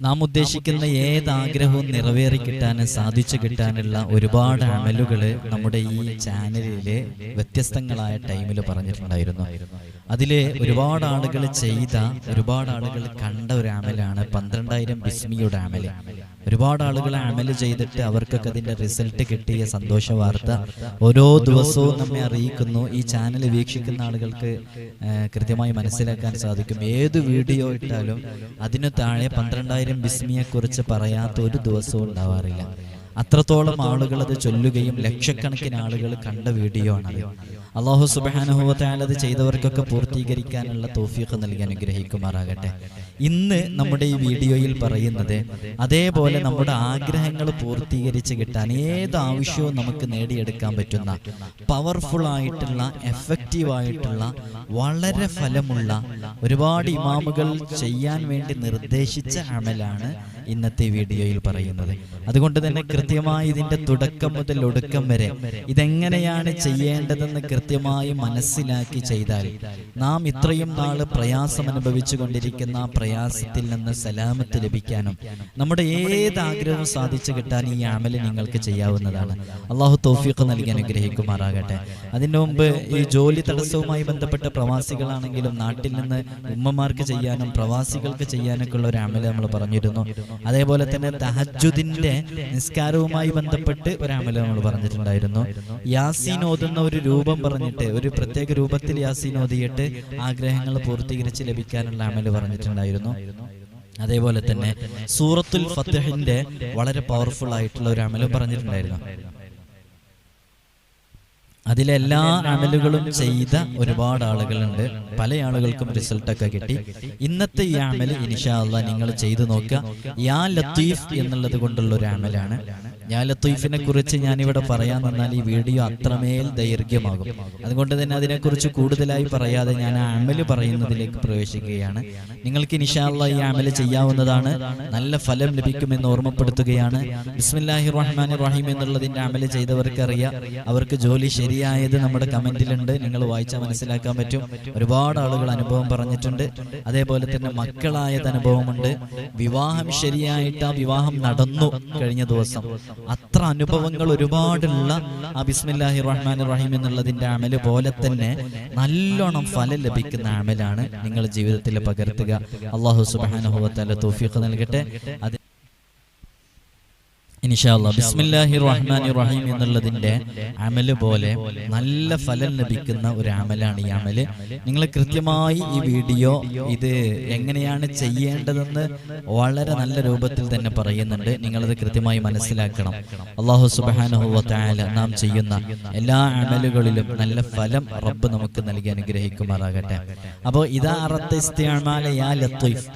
നാം ഉദ്ദേശിക്കുന്ന ഏത് ആഗ്രഹവും നിറവേറി കിട്ടാനും സാധിച്ചു കിട്ടാനുള്ള ഒരുപാട് അമലുകൾ നമ്മുടെ ഈ ചാനലിൽ വ്യത്യസ്തങ്ങളായ ടൈമിൽ പറഞ്ഞിട്ടുണ്ടായിരുന്നു. അതിൽ ഒരുപാട് ആളുകൾ ചെയ്ത ഒരുപാട് ആളുകൾ കണ്ട ഒരു അമലാണ് പന്ത്രണ്ടായിരം ബിസ്മിയുടെ അമൽ. ഒരുപാട് ആളുകൾ അമൽ ചെയ്തിട്ട് അവർക്കൊക്കെ അതിന്റെ റിസൾട്ട് കിട്ടിയ സന്തോഷ വാർത്ത. ഓരോ ദിവസവും നമ്മെ അറിയിക്കുന്നു. ഈ ചാനൽ വീക്ഷിക്കുന്ന ആളുകൾക്ക് കൃത്യമായി മനസ്സിലാക്കാൻ സാധിക്കും. ഏത് വീഡിയോ ഇട്ടാലും അതിനു താഴെ പന്ത്രണ്ടായിരം ബിസ്മിയെ കുറിച്ച് പറയാത്ത ഒരു ദിവസവും ഉണ്ടാവാറില്ല. അത്രത്തോളം ആളുകൾ അത് ചൊല്ലുകയും ലക്ഷക്കണക്കിന് ആളുകൾ കണ്ട വീഡിയോ ആണ് അള്ളാഹു സുബാനുഭവത്താൽ അത് ചെയ്തവർക്കൊക്കെ പൂർത്തീകരിക്കാനുള്ള തോഫിയൊക്കെ നൽകി അനുഗ്രഹിക്കുമാറാകട്ടെ. ഇന്ന് നമ്മുടെ ഈ വീഡിയോയിൽ പറയുന്നത് അതേപോലെ നമ്മുടെ ആഗ്രഹങ്ങൾ പൂർത്തീകരിച്ച് കിട്ടാൻ ഏത് ആവശ്യവും നമുക്ക് നേടിയെടുക്കാൻ പറ്റുന്ന പവർഫുൾ ആയിട്ടുള്ള എഫക്റ്റീവ് ആയിട്ടുള്ള വളരെ ഫലമുള്ള ഒരുപാട് ഇമാമുകൾ ചെയ്യാൻ വേണ്ടി നിർദ്ദേശിച്ച അമലാണ് ഇന്നത്തെ വീഡിയോയിൽ പറയുന്നത്. അതുകൊണ്ട് തന്നെ കൃത്യമായി ഇതിന്റെ തുടക്കം മുതൽ ഒടുക്കം വരെ. ഇതെങ്ങനെയാണ് ചെയ്യേണ്ടതെന്ന് കൃത്യമായി മനസ്സിലാക്കി ചെയ്താൽ നാം ഇത്രയും നാൾ പ്രയാസം അനുഭവിച്ചു കൊണ്ടിരിക്കുന്ന പ്രയാസത്തിൽ നിന്ന് സലാമത്ത് ലഭിക്കാനും നമ്മുടെ ഏത് ആഗ്രഹവും സാധിച്ചു കിട്ടാൻ ഈ അമൽ നിങ്ങൾക്ക് ചെയ്യാവുന്നതാണ്. അള്ളാഹു തൗഫീഖ് നൽകി അനുഗ്രഹിക്കുമാറാകട്ടെ. അതിനു മുമ്പ് ഈ ജോലി തടസ്സവുമായി ബന്ധപ്പെട്ട പ്രവാസികളാണെങ്കിലും നാട്ടിൽ നിന്ന് ഉമ്മമാർക്ക് ചെയ്യാനും പ്രവാസികൾക്ക് ചെയ്യാനൊക്കെ ഉള്ള ഒരു അമൽ നമ്മൾ പറഞ്ഞിരുന്നു. അതേപോലെ തന്നെ തഹജുദിന്റെ നിസ്കാരവുമായി ബന്ധപ്പെട്ട് ഒരു അമല നമ്മൾ പറഞ്ഞിട്ടുണ്ടായിരുന്നു. യാസീൻ ഓതുന്ന ഒരു രൂപം പറഞ്ഞിട്ട് ഒരു പ്രത്യേക രൂപത്തിൽ യാസീൻ ഓതിയിട്ട് ആഗ്രഹങ്ങൾ പൂർത്തീകരിച്ച് ലഭിക്കാനുള്ള അമൽ പറഞ്ഞിട്ടുണ്ടായിരുന്നു. അതേപോലെ തന്നെ സൂറത്തുൽ ഫത്തഹിന്റെ വളരെ പവർഫുൾ ആയിട്ടുള്ള ഒരു അമലും പറഞ്ഞിട്ടുണ്ടായിരുന്നു. അതിലെല്ലാ അമലുകളും ചെയ്ത ഒരുപാട് ആളുകളുണ്ട്. പല ആളുകൾക്കും റിസൾട്ടൊക്കെ കിട്ടി. ഇന്നത്തെ ഈ അമൽ ഇനിഷാ അള്ളാ നിങ്ങൾ ചെയ്തു നോക്കുക. യാ ലത്തീഫ് എന്നുള്ളത് കൊണ്ടുള്ള ഒരു അമലാണ്. യാ ലത്തീഫിനെ കുറിച്ച് ഇവിടെ പറയാൻ വന്നാൽ ഈ വീഡിയോ അത്രമേൽ ദൈർഘ്യമാകും. അതുകൊണ്ട് തന്നെ അതിനെക്കുറിച്ച് കൂടുതലായി പറയാതെ ഞാൻ ആ അമൽ പറയുന്നതിലേക്ക് പ്രവേശിക്കുകയാണ്. നിങ്ങൾക്ക് നിഷാള്ള ഈ അമൽ ചെയ്യാവുന്നതാണ്. നല്ല ഫലം ലഭിക്കുമെന്ന് ഓർമ്മപ്പെടുത്തുകയാണ്. ബിസ്മില്ലാഹി റഹ്മാൻ റഹീം എന്നുള്ളതിന്റെ അമൽ ചെയ്തവർക്ക് അറിയാം. അവർക്ക് ജോലി ശരിയായത് നമ്മുടെ കമന്റിലുണ്ട്. നിങ്ങൾ വായിച്ചാൽ മനസ്സിലാക്കാൻ പറ്റും. ഒരുപാട് ആളുകൾ അനുഭവം പറഞ്ഞിട്ടുണ്ട്. അതേപോലെ തന്നെ മക്കളായത് അനുഭവമുണ്ട്. വിവാഹം ശരിയായിട്ട് ആ വിവാഹം നടന്നു. കഴിഞ്ഞ ദിവസം അത്ര അനുഭവങ്ങൾ ഒരുപാടുള്ള ആ ബിസ്മില്ലാഹി റഹ്മാൻ റഹീം എന്നുള്ളതിന്റെ അമൽ പോലെ തന്നെ നല്ലോണം ഫലം ലഭിക്കുന്ന അമലാണ് നിങ്ങൾ ജീവിതത്തിൽ പകർത്തുക. അള്ളാഹു സുബാനുഭവത്തല്ല തൗഫീഖ് നൽകട്ടെ. അത് ഇൻഷാല്ലാ ബിസ്മില്ലാഹി റഹ്മാനി റഹീം എന്നുള്ളതിന്റെ അമൽ പോലെ നല്ല ഫലം ലഭിക്കുന്ന ഒരു അമലാണ് ഈ അമൽ. നിങ്ങൾ കൃത്യമായി ഈ വീഡിയോ ഇത് എങ്ങനെയാണ് ചെയ്യേണ്ടതെന്ന് വളരെ നല്ല രൂപത്തിൽ തന്നെ പറയുന്നുണ്ട്. നിങ്ങളത് കൃത്യമായി മനസ്സിലാക്കണം. അള്ളാഹു സുബാനുഹുല നാം ചെയ്യുന്ന എല്ലാ അമലുകളിലും നല്ല ഫലം റബ്ബ് നമുക്ക് നൽകി അനുഗ്രഹിക്കുമാറാകട്ടെ. അപ്പോൾ ഇതാ യാ ലത്തീഫ്.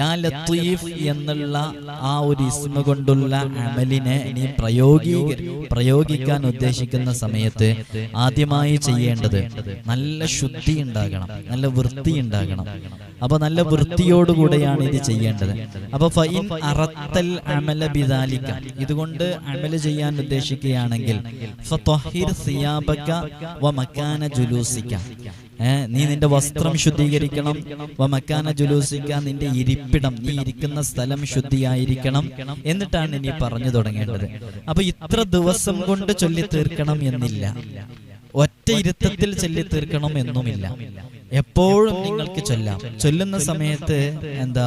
യാ ലത്തീഫ് എന്നുള്ള ആ ഒരു ഇസ്മ കൊണ്ടുള്ള അമലിനെ നീ പ്രയോഗീ പ്രയോഗിക്കാൻ ഉദ്ദേശിക്കുന്ന സമയത്ത് ആദ്യമായി ചെയ്യേണ്ടത് നല്ല ശുദ്ധി ഉണ്ടാകണം നല്ല വൃത്തി ഉണ്ടാകണം. അപ്പൊ നല്ല വൃത്തിയോടുകൂടെയാണ് ഇത് ചെയ്യേണ്ടത്. അപ്പൊ ഫൈൻ അറത്തൽ അമല ബിദാലിക്ക ഇതുകൊണ്ട് അമല ചെയ്യാൻ ഉദ്ദേശിക്കുകയാണെങ്കിൽ ഫത്വഹിർ സിയാബക വ മക്കാന ജുലൂസിക ഏ, നീ നിന്റെ വസ്ത്രം ശുദ്ധീകരിക്കണം. വമക്കാന മക്കാന ജുലൂസിക്ക നിന്റെ ഇരിപ്പിടം. നീ ഇരിക്കുന്ന സ്ഥലം ശുദ്ധിയായിരിക്കണം എന്നിട്ടാണ് നീ പറഞ്ഞു തുടങ്ങേണ്ടത്. അപ്പൊ ഇത്ര ദിവസം കൊണ്ട് ചൊല്ലി തീർക്കണം എന്നില്ല. ഒറ്റ ഇരുത്തത്തിൽ ചൊല്ലി തീർക്കണം എന്നുമില്ല. എപ്പോഴും നിങ്ങൾക്ക് ചൊല്ലാം. ചൊല്ലുന്ന സമയത്ത് എന്താ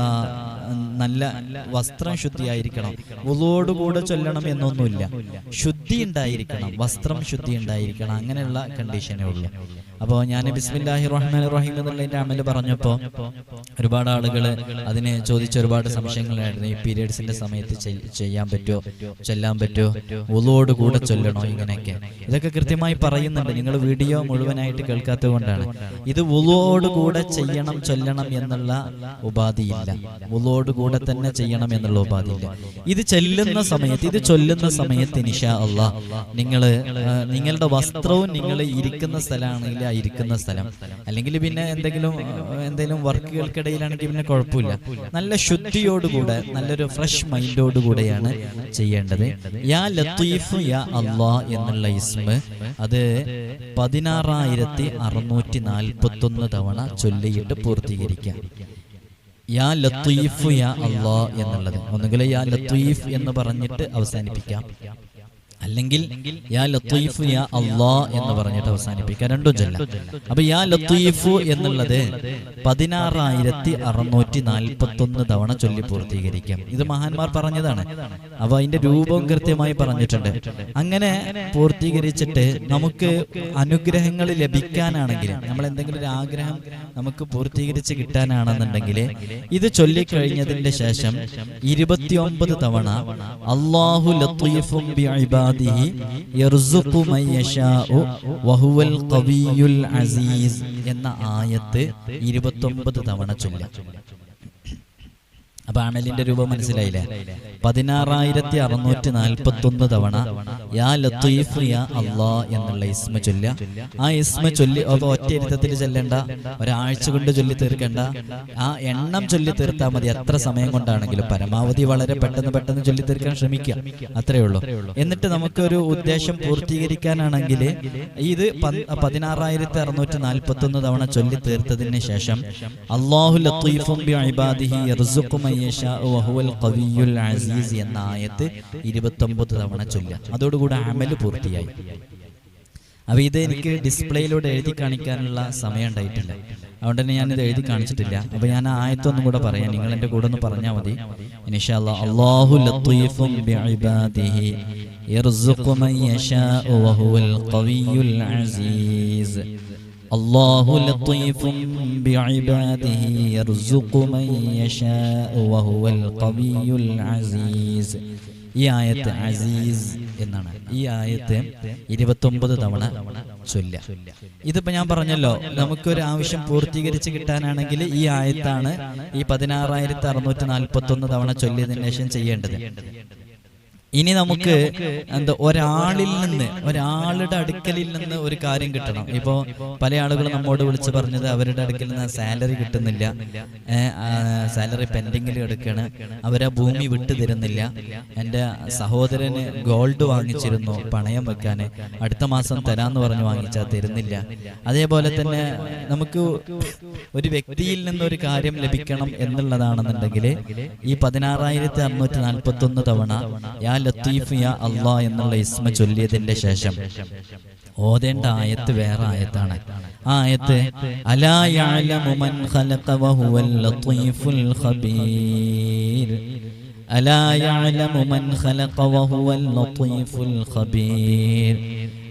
നല്ല വസ്ത്രം ശുദ്ധിയായിരിക്കണം ഉളോടുകൂടെ ചൊല്ലണം എന്നൊന്നുമില്ല. ശുദ്ധി ഉണ്ടായിരിക്കണം. വസ്ത്രം ശുദ്ധി ഉണ്ടായിരിക്കണം. അങ്ങനെയുള്ള കണ്ടീഷനേ ഉള്ളൂ. അപ്പോൾ ഞാൻ ബിസ്മില്ലാഹി റഹ്മാൻ റഹീം എന്നുള്ളതിന്റെ അമൽ പറഞ്ഞപ്പോൾ ഒരുപാട് ആളുകൾ അതിനെ ചോദിച്ച ഒരുപാട് സംശയങ്ങളായിരുന്നു. ഈ പീരിയഡ്സിന്റെ സമയത്ത് ചെയ്യാൻ പറ്റുമോ? ചെല്ലാൻ പറ്റുമോ? ഉളോട് കൂടെ ചൊല്ലണോ ഇങ്ങനെയൊക്കെ? ഇതൊക്കെ കൃത്യമായി പറയുന്നുണ്ട്. നിങ്ങൾ വീഡിയോ മുഴുവനായിട്ട് കേൾക്കാത്തത് കൊണ്ടാണ്. ഇത് ഉളോട് കൂടെ ചെയ്യണം ചൊല്ലണം എന്നുള്ള ഉപാധിയില്ല. ഉളോട് കൂടെ തന്നെ ചെയ്യണം എന്നുള്ള ഉപാധിയില്ല. ഇത് ചെല്ലുന്ന സമയത്ത് ഇത് ചൊല്ലുന്ന സമയത്ത് നിഷ അള്ളാ നിങ്ങൾ നിങ്ങളുടെ വസ്ത്രവും നിങ്ങൾ ഇരിക്കുന്ന സ്ഥലമാണെങ്കിൽ ഇരിക്കുന്ന സ്ഥലം. അല്ലെങ്കിൽ പിന്നെ എന്തെങ്കിലും എന്തെങ്കിലും വർക്കുകൾക്കിടയിലാണെങ്കിൽ പിന്നെ കുഴപ്പമില്ല. നല്ല ശുദ്ധിയോടുകൂടെ നല്ലൊരു ഫ്രഷ് മൈൻഡോടുകൂടെയാണ് ചെയ്യേണ്ടത്. യാ ലത്തീഫ് യാ അള്ളാ എന്നുള്ള ഇസ്മ അത് പതിനാറായിരത്തി അറുന്നൂറ്റി നാൽപ്പത്തി ഒന്ന് തവണ ചൊല്ലിയിട്ട് പൂർത്തീകരിക്കാം. യാ ലത്തീഫ് യാ അള്ളാ എന്നുള്ളത്. ഒന്നുകിൽ യാ ലത്തീഫ് എന്ന് പറഞ്ഞിട്ട് അവസാനിപ്പിക്കാം. അല്ലെങ്കിൽ യാ ലത്തീഫ് യാ അള്ളാ എന്ന് പറഞ്ഞിട്ട് അവസാനിപ്പിക്കുക രണ്ടും ചൊല്ലാം അപ്പൊ യാ ലത്തീഫു എന്നുള്ളത് പതിനാറായിരത്തി അറുന്നൂറ്റി നാൽപ്പത്തി ഒന്ന് തവണ ചൊല്ലി പൂർത്തീകരിക്കാം. ഇത് മഹാന്മാർ പറഞ്ഞതാണ്. അപ്പൊ അതിന്റെ രൂപം കൃത്യമായി പറഞ്ഞിട്ടുണ്ട്. അങ്ങനെ പൂർത്തീകരിച്ചിട്ട് നമുക്ക് അനുഗ്രഹങ്ങൾ ലഭിക്കാനാണെങ്കിൽ നമ്മൾ എന്തെങ്കിലും ഒരു ആഗ്രഹം നമുക്ക് പൂർത്തീകരിച്ച് കിട്ടാനാണെന്നുണ്ടെങ്കിൽ ഇത് ചൊല്ലിക്കഴിഞ്ഞതിന്റെ ശേഷം ഇരുപത്തിയൊമ്പത് തവണ അള്ളാഹു ലത്തീഫും ബിഇബാദിഹി യർസുഖു മയ്യശാഉ യശാഉ വഹുവൽ ഖവിയുൽ അസീസ് എന്ന ആയത്ത് ഇരുപത്തൊമ്പത് തവണ ചൊല്ലാം. അപ്പൊ അമലിന്റെ രൂപം മനസ്സിലായില്ലേ? പതിനാറായിരത്തി അറുന്നൂറ്റി നാൽപ്പത്തി ഒന്ന് തവണ യാ ലത്തീഫ് യാ അള്ളാ എന്നുള്ള ഇസ്മ ചൊല്ല ആ ഇസ്മ ചൊല്ലി അത് ഒറ്റ ഇരുത്തത്തിൽ ചൊല്ലേണ്ട. ഒരാഴ്ച കൊണ്ട് ചൊല്ലി തീർക്കേണ്ട. ആ എണ്ണം ചൊല്ലി തീർത്താൽ മതി എത്ര സമയം കൊണ്ടാണെങ്കിലും പരമാവധി വളരെ പെട്ടെന്ന് പെട്ടെന്ന് ചൊല്ലി തീർക്കാൻ ശ്രമിക്കുക. അത്രേ ഉള്ളൂ എന്നിട്ട് നമുക്കൊരു ഉദ്ദേശം പൂർത്തീകരിക്കാനാണെങ്കിൽ ഇത് പതിനാറായിരത്തി അറുന്നൂറ്റി നാൽപ്പത്തി ഒന്ന് തവണ ചൊല്ലി തീർത്തതിന് ശേഷം അള്ളാഹു എന്ന ആയത്ത് ഇരുപത്തൊമ്പത് തവണ ചൊല്ലുക. അതോടുകൂടി കൂടെ അമൽ പൂർത്തിയായി. അപ്പൊ ഇത് എനിക്ക് ഡിസ്പ്ലേയിലൂടെ എഴുതി കാണിക്കാനുള്ള സമയം ഉണ്ടായിട്ടില്ല അതുകൊണ്ട് തന്നെ ഞാനിത് എഴുതി കാണിച്ചിട്ടില്ല. അപ്പോൾ ഞാൻ ആയത്തൊന്നും കൂടെ പറയാം. നിങ്ങൾ എന്റെ കൂടെ ഒന്ന് പറഞ്ഞാൽ മതി. അള്ളാഹു ബിഇബാദിഹി മൻ യശാഉ അസീസ്. ബിഇബാദിഹി മൻ യശാഉ അസീസ്. ഈ ആയത്ത് അസീസ് എന്നാണ്. ഈ ആയത്ത് ഇരുപത്തൊമ്പത് തവണ ചൊല്ല ഇതിപ്പോ ഞാൻ പറഞ്ഞല്ലോ നമുക്കൊരു ആവശ്യം പൂർത്തീകരിച്ച് കിട്ടാനാണെങ്കിൽ ഈ ആയത്താണ് ഈ പതിനാറായിരത്തി അറുന്നൂറ്റി നാൽപ്പത്തി ഒന്ന് തവണ ചൊല്ലിയതിനു ശേഷം ചെയ്യേണ്ടത്. ഇനി നമുക്ക് എന്താ ഒരാളിൽ നിന്ന് ഒരാളുടെ അടുക്കലിൽ നിന്ന് ഒരു കാര്യം കിട്ടണം. ഇപ്പോ പല ആളുകളും നമ്മോട് വിളിച്ച് പറഞ്ഞത് അവരുടെ അടുക്കൽ നിന്ന് സാലറി കിട്ടുന്നില്ല. സാലറി പെൻഡിങ്ങിൽ എടുക്കാണ്. അവരാ ഭൂമി വിട്ടു തരുന്നില്ല. എന്റെ സഹോദരന് ഗോൾഡ് വാങ്ങിച്ചിരുന്നു. പണയം വെക്കാന്. അടുത്ത മാസം തരാന്ന് പറഞ്ഞ് വാങ്ങിച്ചാൽ തരുന്നില്ല. അതേപോലെ തന്നെ നമുക്ക് ഒരു വ്യക്തിയിൽ നിന്ന് ഒരു കാര്യം ലഭിക്കണം എന്നുള്ളതാണെന്നുണ്ടെങ്കിൽ ഈ പതിനാറായിരത്തി അറുന്നൂറ്റി നാൽപ്പത്തി ഒന്ന് തവണ യാ ലത്തീഫ് യാ അള്ളാ എന്നുള്ള ഇസ്മ ചൊല്ലിയതിന്റെ ശേഷം. ഓതേണ്ട ആയത്ത് വേറെ ആയത്താണ്. ആ ആയത്ത് അലാ യഅലമു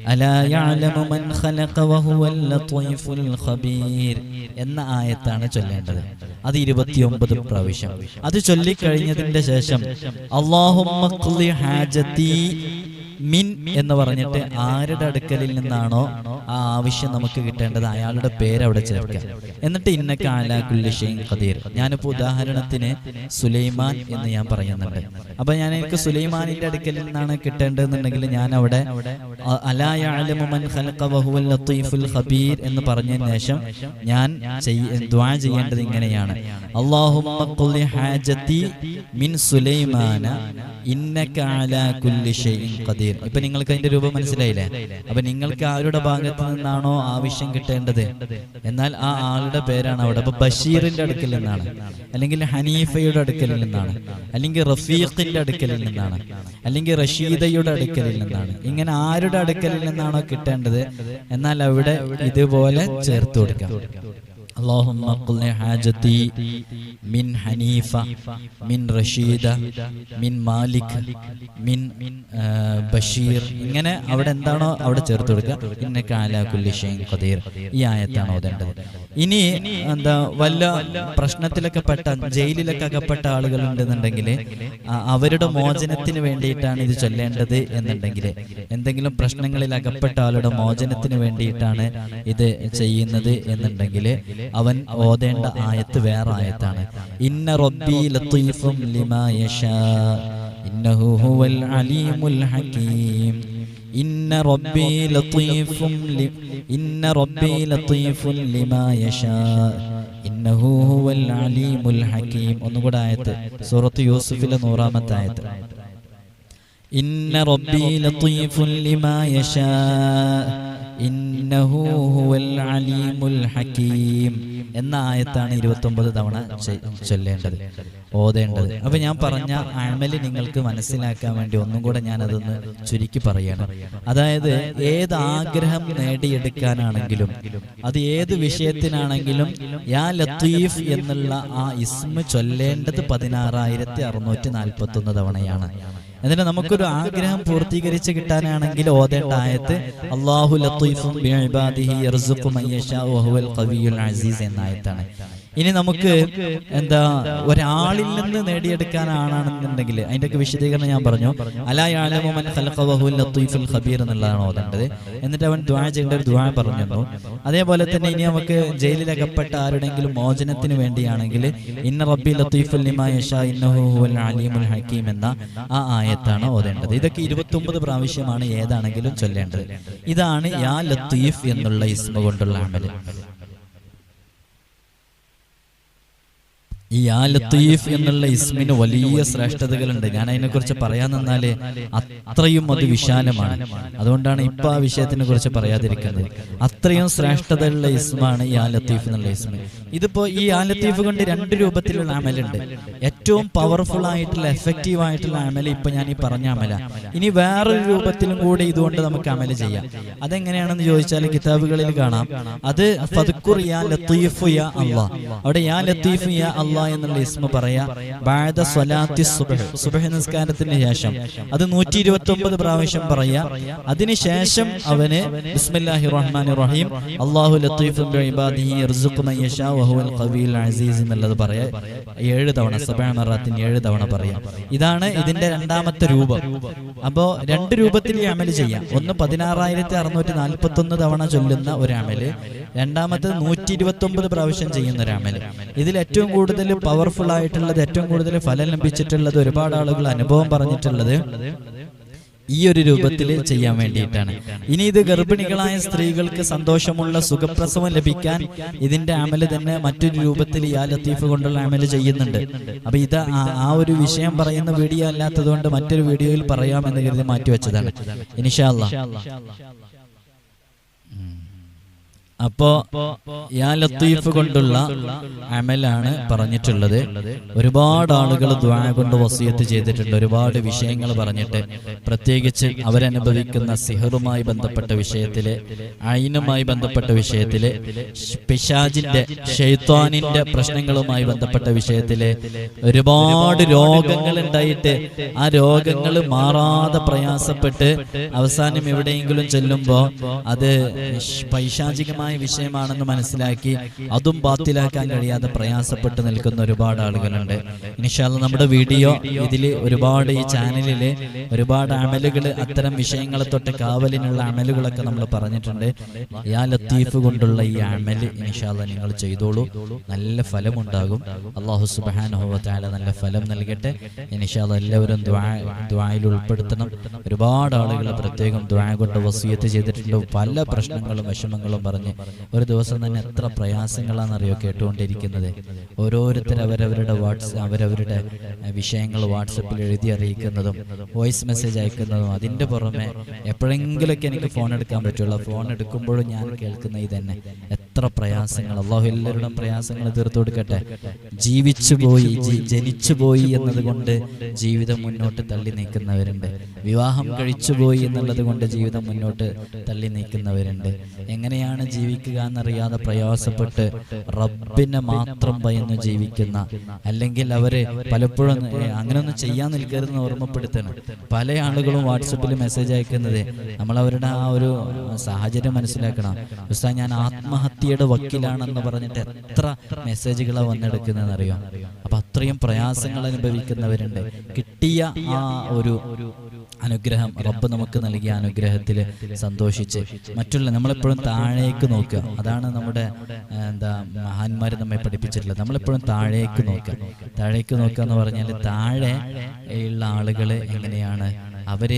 അലാ യഅലമു മൻ ഖലഖ വഹുവൽ ലത്തീഫുൽ ഖബീർ എന്ന ആയത്താണ് ചൊല്ലേണ്ടത്. അത് ഇരുപത്തിയൊമ്പത് പ്രാവശ്യം. അത് ചൊല്ലിക്കഴിഞ്ഞതിന്റെ ശേഷം അള്ളാഹുമ്മ ഹാജതി മിൻ എന്ന് പറഞ്ഞിട്ട് ആരുടെ അടുക്കലിൽ നിന്നാണോ ആ ആവശ്യം നമുക്ക് കിട്ടേണ്ടത്? അയാളുടെ പേര് അവിടെ ചേർക്കാം എന്നിട്ട് ഇന്ന കാലാകുല്ലിഷയും ഖദീർ. ഞാനിപ്പോ ഉദാഹരണത്തിന് സുലൈമാൻ എന്ന് ഞാൻ പറയുന്നുണ്ട്. അപ്പൊ ഞാൻ എനിക്ക് സുലൈമാനിന്റെ അടുക്കലിൽ നിന്നാണ് കിട്ടേണ്ടതെന്നുണ്ടെങ്കിൽ ഞാൻ അവിടെ ഖബീർ എന്ന് പറഞ്ഞതിന് ശേഷം ഞാൻ ദ്വാ ചെയ്യേണ്ടത് ഇങ്ങനെയാണ്. അള്ളാഹുമ്മ ഹാജതി മിൻ സുലൈമാന ഇന്നക കുല്ലിഷയും കുല്ലി ഖദീർ ഇപ്പൊ നിങ്ങൾക്ക് അതിന്റെ രൂപം മനസ്സിലായില്ലേ? അപ്പൊ നിങ്ങൾക്ക് ആരുടെ ഭാഗത്ത് നിന്നാണോ ആവശ്യം കിട്ടേണ്ടത്? എന്നാൽ ആ ആളുടെ പേരാണ് അവിടെ. അപ്പൊ ബഷീറിന്റെ അടുക്കൽ നിന്നാണ്. അല്ലെങ്കിൽ ഹനീഫയുടെ അടുക്കലിൽ നിന്നാണ്. അല്ലെങ്കിൽ റഫീഖിന്റെ അടുക്കലിൽ നിന്നാണ്. അല്ലെങ്കിൽ റഷീദയുടെ അടുക്കലിൽ നിന്നാണ്. ഇങ്ങനെ ആരുടെ അടുക്കലിൽ നിന്നാണോ കിട്ടേണ്ടത്? എന്നാൽ അവിടെ ഇതുപോലെ ചേർത്ത് കൊടുക്കാം. اللهم قل حاجتي من حنيفة من رشيدة من مالك من ബഷീർ ഇങ്ങനെ അവിടെ എന്താണോ അവിടെ ചേർത്ത് കൊടുക്കുക ഇന്ന കാലാകുല്ലി ഷെയ്ൻ ഖദീർ ഈ ആയത്താണ് ഓതേണ്ടത് ഇനി എന്താ വല്ല പ്രശ്നത്തിലൊക്കെ പെട്ട ജയിലിലൊക്കെ അകപ്പെട്ട ആളുകൾ ഉണ്ടെന്നുണ്ടെങ്കിൽ അവരുടെ മോചനത്തിന് വേണ്ടിയിട്ടാണ് ഇത് ചൊല്ലേണ്ടത് എന്നുണ്ടെങ്കിൽ എന്തെങ്കിലും പ്രശ്നങ്ങളിൽ അകപ്പെട്ട ആളുടെ മോചനത്തിന് വേണ്ടിയിട്ടാണ് ഇത് ചെയ്യുന്നത് എന്നുണ്ടെങ്കിൽ അവൻ ഓതേണ്ട ആയത്ത് വേറെ ആയത്താണ്. ഇന്ന റബ്ബി ലത്തീഫും ലിമാ യശാ. ഇന്നഹു ഹുവൽ അലീമുൽ ഹകീം ഇന്ന റബ്ബി ലത്തീഫും ഇന്ന റബ്ബി ലത്തീഫുൽ ലിമാ യശാ. ഇന്നഹു ഹുവൽ അലീമുൽ ഹകീം ഒന്നുകൂടെ ആയത്ത്. സൂറത്ത് യൂസുഫിലെ നൂറാമത്തെ ആയത്ത്. ഇന്ന റബ്ബി ലത്തീഫുൽ ലിമാ യശാ. എന്ന ആയത്താണ് ഇരുപത്തി ഒമ്പത് തവണ ചൊല്ലേണ്ടത് ഓതേണ്ടത്. അപ്പൊ ഞാൻ പറഞ്ഞ അമൽ നിങ്ങൾക്ക് മനസ്സിലാക്കാൻ വേണ്ടി ഒന്നും കൂടെ ഞാൻ അതൊന്ന് ചുരുക്കി പറയണം. അതായത് ഏത് ആഗ്രഹം നേടിയെടുക്കാനാണെങ്കിലും അത് ഏത് വിഷയത്തിനാണെങ്കിലും യാ ലത്തീഫ് എന്നുള്ള ആ ഇസ്മ ചൊല്ലേണ്ടത് പതിനാറായിരത്തി അറുന്നൂറ്റി നാൽപ്പത്തി ഒന്ന് തവണയാണ്. എന്നിട്ട് നമുക്കൊരു ആഗ്രഹം പൂർത്തീകരിച്ച് കിട്ടാനാണെങ്കിൽ ഓതേണ്ട ആയത്ത് അള്ളാഹു ലത്തീഫും ബിഇബാദിഹി ഇനി നമുക്ക് എന്താ ഒരാളിൽ നിന്ന് നേടിയെടുക്കാനാണെന്നുണ്ടെങ്കിൽ അതിന്റെയൊക്കെ വിശദീകരണം ഞാൻ പറഞ്ഞു. അലായാലും ഖബീർ എന്നുള്ളതാണ് ഓതേണ്ടത്. എന്നിട്ട് അവൻ ദ്വാ ചെയ്യേണ്ട ഒരു ദ്വാ പറഞ്ഞു അതേപോലെ തന്നെ ഇനി നമുക്ക് ജയിലിലകപ്പെട്ട ആരുടെങ്കിലും മോചനത്തിന് വേണ്ടിയാണെങ്കിൽ ഇന്ന റബ്ബി ലത്തീഫുൽ അലീമുൽ ഹകീം എന്ന ആ ആയത്താണ് ഓതേണ്ടത്. ഇതൊക്കെ ഇരുപത്തി ഒമ്പത് പ്രാവശ്യമാണ് ഏതാണെങ്കിലും ചൊല്ലേണ്ടത്. ഇതാണ് യാ ലത്തീഫ് എന്നുള്ള ഇസ്മ കൊണ്ടുള്ള അമൽ. ഈ യാ ലത്തീഫ് എന്നുള്ള ഇസ്മിന് വലിയ ശ്രേഷ്ഠതകളുണ്ട്. ഞാൻ അതിനെക്കുറിച്ച് പറയാൻ നിന്നാൽ അത്രയും അത് വിശാലമാണ്. അതുകൊണ്ടാണ് ഇപ്പൊ ആ വിഷയത്തിനെ കുറിച്ച് പറയാതിരിക്കുന്നത്. അത്രയും ശ്രേഷ്ഠതയുള്ള ഇസ്മാണ് ഈ ആ ലത്തീഫ് എന്നുള്ള ഇസ്മ. ഇതിപ്പോ ഈ ആ ലത്തീഫ് കൊണ്ട് രണ്ട് രൂപത്തിലുള്ള അമലുണ്ട്. ഏറ്റവും പവർഫുൾ ആയിട്ടുള്ള എഫക്റ്റീവ് ആയിട്ടുള്ള അമൽ ഇപ്പൊ ഞാൻ ഈ പറഞ്ഞ അമല. ഇനി വേറൊരു രൂപത്തിലും കൂടി ഇതുകൊണ്ട് നമുക്ക് അമല ചെയ്യാം. അതെങ്ങനെയാണെന്ന് ചോദിച്ചാൽ കിതാബുകളിൽ കാണാം. അത് യാ ലത്തീഫ് യാ അവിടെ യാ ലത്തീഫ് യാ എന്നുള്ള ഇസ്മ പറയാ സ്വലാത്തി ശേഷം. അത് നൂറ്റി ഇരുപത്തി ഒമ്പത് പ്രാവശ്യം പറയാ. അതിനുശേഷം അവന് ബിസ്മില്ലാഹി റഹീം അസീസ് എന്നുള്ളത് പറയാ. ഏഴ് തവണ സബഅ മറാത്തിൻ ഏഴ് തവണ പറയാം. ഇതാണ് ഇതിന്റെ രണ്ടാമത്തെ രൂപം. അപ്പോ രണ്ട് രൂപത്തിൽ അമൽ ചെയ്യാം. ഒന്ന് പതിനാറായിരത്തി അറുന്നൂറ്റി നാൽപ്പത്തി ഒന്ന് തവണ ചൊല്ലുന്ന ഒരു അമൽ രണ്ടാമത്തെ നൂറ്റി ഇരുപത്തി ഒമ്പത് പ്രാവശ്യം ചെയ്യുന്ന ഒരു അമൽ ഇതിൽ ഏറ്റവും കൂടുതൽ പവർഫുൾ ആയിട്ടുള്ളത് ഏറ്റവും കൂടുതൽ ഫലം ലഭിച്ചിട്ടുള്ളത് ഒരുപാട് ആളുകൾ അനുഭവം പറഞ്ഞിട്ടുള്ളത് ഈ ഒരു രൂപത്തിൽ ചെയ്യാൻ വേണ്ടിയിട്ടാണ്. ഇനി ഇത് ഗർഭിണികളായ സ്ത്രീകൾക്ക് സന്തോഷമുള്ള സുഖപ്രസവം ലഭിക്കാൻ ഇതിന്റെ അമൽ തന്നെ മറ്റൊരു രൂപത്തിൽ യാ ലത്തീഫ് കൊണ്ടുള്ള അമൽ ചെയ്യുന്നുണ്ട്. അപ്പൊ ഇത് ആ- ആ ഒരു വിഷയം പറയുന്ന വീഡിയോ അല്ലാത്തതുകൊണ്ട് മറ്റൊരു വീഡിയോയിൽ പറയാമെന്ന് കരുതി മാറ്റിവെച്ചതാണ്. ഇനിഷാല്ല അപ്പോ യാ ലത്തീഫ് കൊണ്ടുള്ള അമലാണ് പറഞ്ഞിട്ടുള്ളത്. ഒരുപാട് ആളുകൾ ദ്വാ കൊണ്ട് വസിയത്ത് ചെയ്തിട്ടുണ്ട്. ഒരുപാട് വിഷയങ്ങൾ പറഞ്ഞിട്ട് പ്രത്യേകിച്ച് അവരനുഭവിക്കുന്ന സിഹറുമായി ബന്ധപ്പെട്ട വിഷയത്തിൽ അയിനുമായി ബന്ധപ്പെട്ട വിഷയത്തിൽ പിശാജിന്റെ ഷെയ്ത്താനിന്റെ പ്രശ്നങ്ങളുമായി ബന്ധപ്പെട്ട വിഷയത്തിൽ ഒരുപാട് രോഗങ്ങൾ ഉണ്ടായിട്ട് ആ രോഗങ്ങൾ മാറാതെ പ്രയാസപ്പെട്ട് അവസാനം എവിടെയെങ്കിലും ചെല്ലുമ്പോ അത് ഷ് പൈശാചികമായ വിഷയമാണെന്ന് മനസ്സിലാക്കി അതും ബാത്തിലാക്കാൻ കഴിയാതെ പ്രയാസപ്പെട്ട് നിൽക്കുന്ന ഒരുപാട് ആളുകളുണ്ട്. ഇനിഷാൽ നമ്മുടെ വീഡിയോ ഇതിൽ ഒരുപാട് ഈ ചാനലിൽ ഒരുപാട് അമലുകൾ അത്തരം വിഷയങ്ങളെ തൊട്ട് കാവലിനുള്ള അമലുകളൊക്കെ നമ്മൾ പറഞ്ഞിട്ടുണ്ട്. യാ ലത്തീഫ് കൊണ്ടുള്ള ഈ അമൽ ഇനിഷാൽ നിങ്ങൾ ചെയ്തോളൂ. നല്ല ഫലമുണ്ടാകും. അള്ളാഹു സുബാനുഭവത്താല നല്ല ഫലം നൽകട്ടെ. ഇനിഷാൽ എല്ലാവരും ദ്വായിൽ ഉൾപ്പെടുത്തണം. ഒരുപാട് ആളുകൾ പ്രത്യേകം ദ്വായ കൊണ്ട് വസീയത്ത് ചെയ്തിട്ടുണ്ട്. പല പ്രശ്നങ്ങളും വിഷമങ്ങളും പറഞ്ഞ് ഒരു ദിവസം തന്നെ എത്ര പ്രയാസങ്ങളാണെന്നറിയോ കേട്ടുകൊണ്ടിരിക്കുന്നത്. ഓരോരുത്തർ അവരവരുടെ വാട്സ് അവരവരുടെ വിഷയങ്ങൾ വാട്സപ്പിൽ എഴുതി അറിയിക്കുന്നതും വോയിസ് മെസ്സേജ് അയക്കുന്നതും അതിന്റെ പുറമെ എപ്പോഴെങ്കിലൊക്കെ എനിക്ക് ഫോൺ എടുക്കാൻ പറ്റുള്ളൂ. ഫോൺ എടുക്കുമ്പോഴും ഞാൻ കേൾക്കുന്ന ഇതന്നെ. എത്ര പ്രയാസങ്ങൾ. അള്ളാഹു എല്ലാവരുടെയും പ്രയാസങ്ങൾ തീർത്തു കൊടുക്കട്ടെ. ജീവിച്ചു പോയി ജനിച്ചു പോയി എന്നതുകൊണ്ട് ജീവിതം മുന്നോട്ട് തള്ളി നീക്കുന്നവരുണ്ട്. വിവാഹം കഴിച്ചു പോയി എന്നുള്ളത് കൊണ്ട് ജീവിതം മുന്നോട്ട് തള്ളി നീക്കുന്നവരുണ്ട്. എങ്ങനെയാണ് ജീവിക്കുക എന്നറിയാതെ പ്രയാസപ്പെട്ട് റബ്ബിനെ മാത്രം ഭയന്ന് ജീവിക്കുന്ന അല്ലെങ്കിൽ അവർ പലപ്പോഴും അങ്ങനെയൊന്നും ചെയ്യാൻ നിൽക്കരുതെന്ന് ഓർമ്മപ്പെടുത്തണം. പല ആളുകളും വാട്സപ്പിൽ മെസ്സേജ് അയക്കുന്നത് നമ്മൾ അവരുടെ ആ ഒരു സാഹചര്യം മനസ്സിലാക്കണം. ഉസ്താ ഞാൻ ആത്മഹത്യയുടെ വക്കീലാണെന്ന് പറഞ്ഞിട്ട് എത്ര മെസ്സേജുകളാണ് വന്നെടുക്കുന്നതെന്ന് അറിയാം അപ്പൊ അത്രയും പ്രയാസങ്ങൾ അനുഭവിക്കുന്നവരുണ്ട്. കിട്ടിയ ആ ഒരു അനുഗ്രഹം റബ്ബ് നമുക്ക് നൽകിയ അനുഗ്രഹത്തിൽ സന്തോഷിച്ച് മറ്റുള്ള നമ്മളെപ്പോഴും താഴേക്ക് നോക്കുക. അതാണ് നമ്മുടെ എന്താ മഹാന്മാർ നമ്മെ പഠിപ്പിച്ചിട്ടുള്ളത്. നമ്മളെപ്പോഴും താഴേക്ക് നോക്കുക. താഴേക്ക് നോക്കുക എന്ന് പറഞ്ഞാൽ താഴെ ഉള്ള ആളുകൾ എങ്ങനെയാണ് അവർ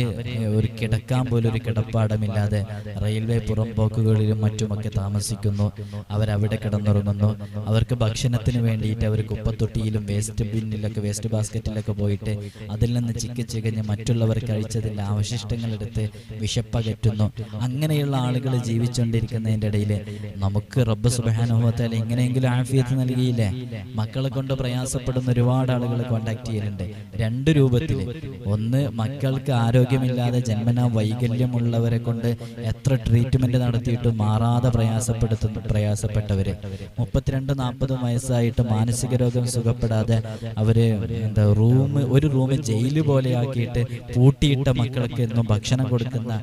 ഒരു കിടക്കാൻ പോലും ഒരു കിടപ്പാടമില്ലാതെ റെയിൽവേ പുറംപോക്കുകളിലും മറ്റുമൊക്കെ താമസിക്കുന്നു. അവരവിടെ കിടന്നുറങ്ങുന്നു. അവർക്ക് ഭക്ഷണത്തിന് വേണ്ടിയിട്ട് അവർ കുപ്പത്തൊട്ടിയിലും വേസ്റ്റ് ബിന്നിലൊക്കെ വേസ്റ്റ് ബാസ്ക്കറ്റിലൊക്കെ പോയിട്ട് അതിൽ നിന്ന് ചിക്കി ചികഞ്ഞ് മറ്റുള്ളവർ കഴിച്ചതിന്റെ അവശിഷ്ടങ്ങൾ എടുത്ത് വിശപ്പകറ്റുന്നു. അങ്ങനെയുള്ള ആളുകൾ ജീവിച്ചുകൊണ്ടിരിക്കുന്നതിന്റെ ഇടയിൽ നമുക്ക് റബ്ബ് സുബാനുഭവത്താൽ എങ്ങനെയെങ്കിലും ആഫിയത്ത് നൽകിയില്ലേ? മക്കളെ കൊണ്ട് പ്രയാസപ്പെടുന്ന ഒരുപാട് ആളുകൾ കോണ്ടാക്ട് ചെയ്യലുണ്ട്. രണ്ട് രൂപത്തിൽ. ഒന്ന് മക്കൾക്ക് ആരോഗ്യമില്ലാതെ ജന്മനാ വൈകല്യമുള്ളവരെ കൊണ്ട് എത്ര ട്രീറ്റ്മെന്റ് നടത്തിയിട്ട് മാറാതെ പ്രയാസപ്പെടുത്തുന്നു പ്രയാസപ്പെട്ടവര്. മുപ്പത്തിരണ്ട് നാൽപ്പത് വയസ്സായിട്ട് മാനസിക രോഗം സുഖപ്പെടാതെ അവർ എന്താ റൂം ഒരു റൂം ജയിൽ പോലെയാക്കിയിട്ട് പൂട്ടിയിട്ട മക്കൾക്ക് എന്നും ഭക്ഷണം കൊടുക്കുന്ന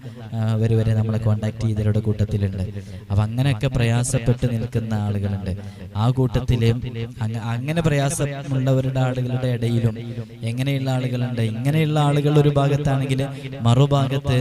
വരെ നമ്മളെ കോണ്ടാക്ട് ചെയ്തവരുടെ കൂട്ടത്തിലുണ്ട്. അപ്പൊ അങ്ങനെയൊക്കെ പ്രയാസപ്പെട്ട് നിൽക്കുന്ന ആളുകളുണ്ട്. ആ കൂട്ടത്തിലും അങ്ങ- അങ്ങനെ പ്രയാസമുള്ളവരുടെ ആളുകളുടെ ഇടയിലും എങ്ങനെയുള്ള ആളുകളുണ്ട്? ഇങ്ങനെയുള്ള ആളുകൾ ഒരു ഭാഗത്താണെങ്കിൽ മറുഭാഗത്ത്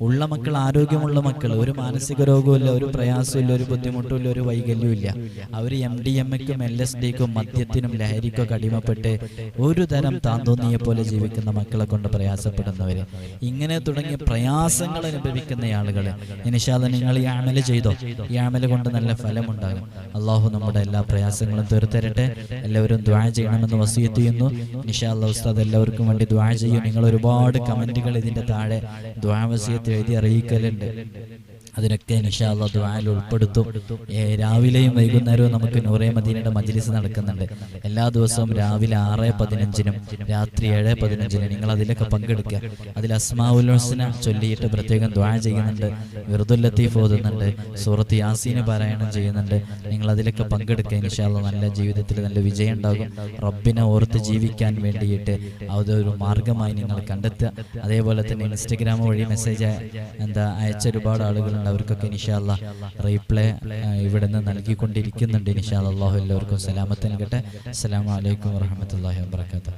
ഉള്ള മക്കൾ ആരോഗ്യമുള്ള മക്കൾ ഒരു മാനസിക രോഗമില്ല ഒരു പ്രയാസമില്ല ഒരു ബുദ്ധിമുട്ടുമില്ല ഒരു വൈകല്യവും ഇല്ല അവർ എം ഡി എം എക്കും എൽ എസ് ഡിക്കും മദ്യത്തിനും ലഹരിക്കും അടിമപ്പെട്ട് ഒരു തരം താന്തോന്നിയെ പോലെ ജീവിക്കുന്ന മക്കളെ കൊണ്ട് പ്രയാസപ്പെടുന്നവർ ഇങ്ങനെ തുടങ്ങിയ പ്രയാസങ്ങൾ അനുഭവിക്കുന്ന ആളുകൾ ഇനിഷാദ നിങ്ങൾ ഈ അമല ചെയ്തോ? ഈ അമല കൊണ്ട് നല്ല ഫലമുണ്ടാകും. അള്ളാഹു നമ്മുടെ എല്ലാ പ്രയാസങ്ങളും തീർത്തരട്ടെ. എല്ലാവരും ദ്വാ ചെയ്യണമെന്ന് വസീത്ത് ചെയ്യുന്നു. നിഷാല്ല ഉസ്താദ് എല്ലാവർക്കും വേണ്ടി ദ്വാ ചെയ്യും. നിങ്ങൾ ഒരുപാട് കമന്റുകൾ ഇതിന്റെ താഴെ ദ്വാ വസീയത്ത് എഴുതി അറിയിക്കലുണ്ട്. അതിനൊക്കെ നിഷാല്ല ദ്വാനിൽ ഉൾപ്പെടുത്തും. രാവിലെയും വൈകുന്നേരവും നമുക്ക് നൂറേ മദീനയുടെ മജ്ലിസ് നടക്കുന്നുണ്ട്. എല്ലാ ദിവസവും രാവിലെ ആറ് പതിനഞ്ചിനും രാത്രി ഏഴ് പതിനഞ്ചിനും നിങ്ങൾ അതിലൊക്കെ പങ്കെടുക്കുക. അതിൽ അസ്മാഉൽ ഹുസ്ന ചൊല്ലിയിട്ട് പ്രത്യേകം ദ്വാ ചെയ്യുന്നുണ്ട്. വിറുദുൽ ലത്തീഫ് ഓതുന്നുണ്ട്. സൂറത്ത് യാസീന് പാരായണം ചെയ്യുന്നുണ്ട്. നിങ്ങൾ അതിലൊക്കെ പങ്കെടുക്കുക. ഇൻഷാല്ല നല്ല ജീവിതത്തിൽ നല്ല വിജയം ഉണ്ടാകും. റബ്ബിനെ ഓർത്ത് ജീവിക്കാൻ വേണ്ടിയിട്ട് അതൊരു മാർഗമായി നിങ്ങൾ കണ്ടെത്തുക. അതേപോലെ തന്നെ ഇൻസ്റ്റഗ്രാം വഴി മെസ്സേജ് എന്താ അയച്ച ഒരുപാട് ആളുകളുണ്ട്. അവർക്കൊക്കെ ഇനിഷാല്ല റീപ്ലേ ഇവിടെ നിന്ന് നൽകിക്കൊണ്ടിരിക്കുന്നുണ്ട് ഇൻഷാല്ല അള്ളാഹു എല്ലാവർക്കും സലാമത്ത് നൽകട്ടെ. അസ്സലാമു അലൈക്കും വറഹമത്തല്ലാഹി വാബർക്കാത്തു